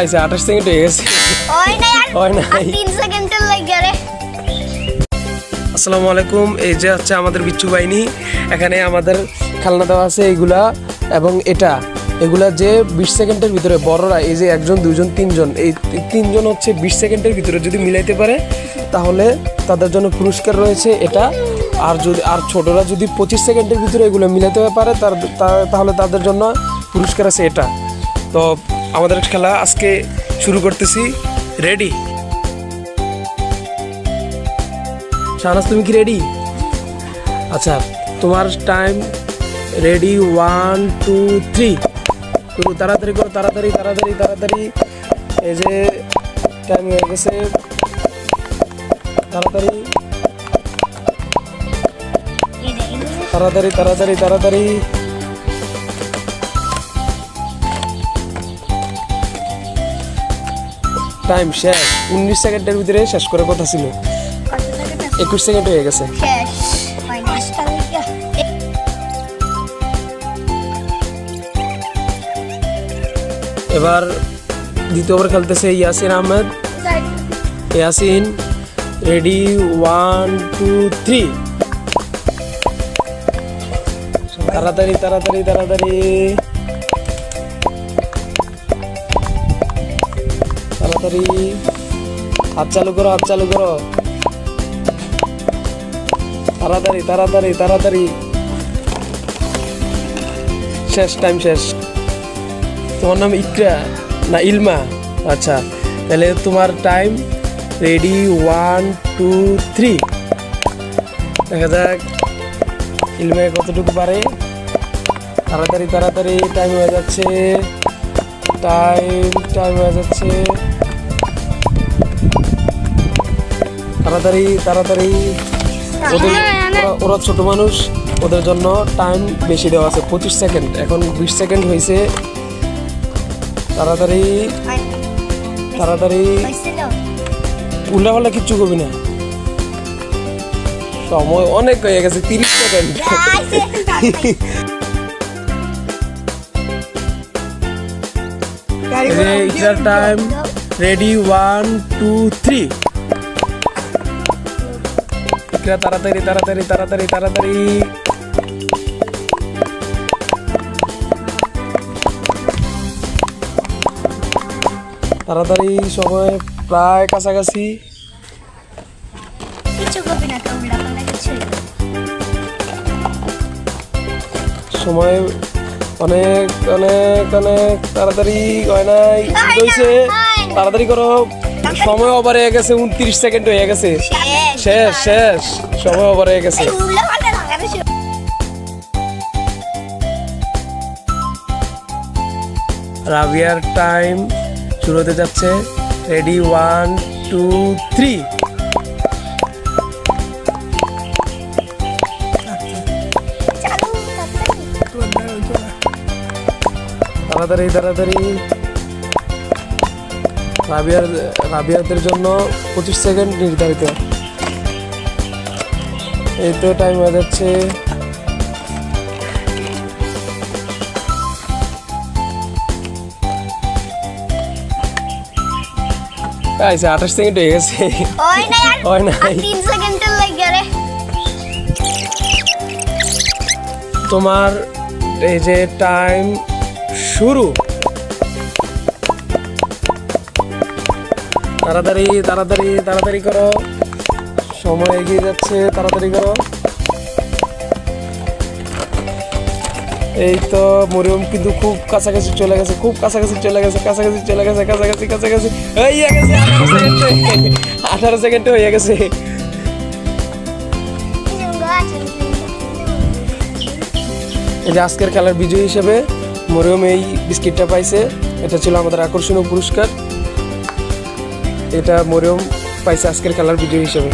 আইসে আঠাশ সেকেন্ড হয়ে গেছে ওই না আর নাই। সেকেন্ডের লাগে রে আসসালামু আলাইকুম এই যে হচ্ছে আমাদের বিচ্ছু বাহিনী। এখানে আমাদের খেলনা দেওয়া আছে এইগুলা এবং এটা। এগুলা যে বিশ সেকেন্ডের ভিতরে বড়রা এই যে একজন দুজন তিনজন এই তিনজন হচ্ছে বিশ সেকেন্ডের ভিতরে যদি মিলাইতে পারে তাহলে তাদের জন্য পুরস্কার রয়েছে এটা। আর যদি আর ছোটরা যদি পঁচিশ সেকেন্ডের ভিতরে এগুলো মিলাতে পারে তার তাহলে তাদের জন্য পুরস্কার আছে এটা। তো আমাদের খেলা আজকে শুরু করতেছি। রেডি শাহনাজ, তুমি কি রেডি আচ্ছা তোমার time ready one two three শুরু তাড়াতাড়ি করো, তাড়াতাড়ি তাড়াতাড়ি তাড়াতাড়ি। এই যে টাইম হয়ে গেছে। তাড়াতাড়ি। তাড়াতাড়ি তাড়াতাড়ি তাড়াতাড়ি। টাইম শেষ। উনিশ সেকেন্ডের ভিতরে শেষ করে কথা ছিল। একুশ সেকেন্ড হয়ে গেছে। এবার দ্বিতীয় ওভার খেলতেছে Yasin Ahmed. Yasin ready one two three তাড়াতাড়ি তাড়াতাড়ি তাড়াতাড়ি। তাড়াতাড়ি। হাত চালু করো, হাত চালু করো। তাড়াতাড়ি তাড়াতাড়ি তাড়াতাড়ি। শেষ টাইম শেষ। তোমার নাম ইকরা না ইলমা? আচ্ছা তাহলে তোমার time ready one two three দেখা যাক, ইলমা কতটুকু পারে। তাড়াতাড়ি তাড়াতাড়ি টাইম হয়ে যাচ্ছে। টাইম টাইম হয়ে যাচ্ছে। তাড়াতাড়ি তাড়াতাড়ি। ওদের ওরা- ওরা ছোট মানুষ ওদের জন্য টাইম বেশি দেওয়া আছে। পঁচিশ সেকেন্ড এখন বিশ সেকেন্ড হয়েছে তাড়াতাড়ি। তাড়াতাড়ি। উল্লা পাল্লা কিচ্ছু করবি না। সময় অনেক হয়ে গেছে তিরিশ second time ready one two three তাড়াতাড়ি তাড়াতাড়ি তাড়াতাড়ি তাড়াতাড়ি তাড়াতাড়ি। সময় প্রায় কাছাকাছি। সময় অনেক অনেক অনেক তাড়াতাড়ি হয় নাই তাড়াতাড়ি করো। সময় ওভার হয়ে গেছে উনত্রিশ সেকেন্ড হয়ে গেছে। শেষ। শেষ সময় ওভার হয়ে গেছে। রাবিয়ার টাইম শুরু হতে যাচ্ছে রেডি ওয়ান টু থ্রি তাড়াতাড়ি তাড়াতাড়ি। রাবিয়ার রাবিয়াদের জন্য পঁচিশ সেকেন্ড নির্ধারিত। এই তো টাইম হয়ে যাচ্ছে। আঠাশ সেকেন্ড হয়ে গেছে। না হয় তোমার এই যে টাইম শুরু। তাড়াতাড়ি তাড়াতাড়ি তাড়াতাড়ি করো। সময় এগিয়ে যাচ্ছে, তাড়াতাড়ি করো। এই তো মরিয়ম কিন্তু খুব কাছাকাছি চলে গেছে, খুব কাছাকাছি চলে গেছে, কাছাকাছি চলে গেছে, কাছাকাছি কাছাকাছি। এই গেছে, আঠারো সেকেন্ডে হয়ে গেছে। এই যে আজকের খেলার বিজয়ী হিসেবে মরিয়ম এই বিস্কিটটা পাইছে। এটা ছিল আমাদের আকর্ষণীয় পুরস্কার। এটা মরিয়ম পাইছে আজকের খেলার ভিডিও হিসেবে।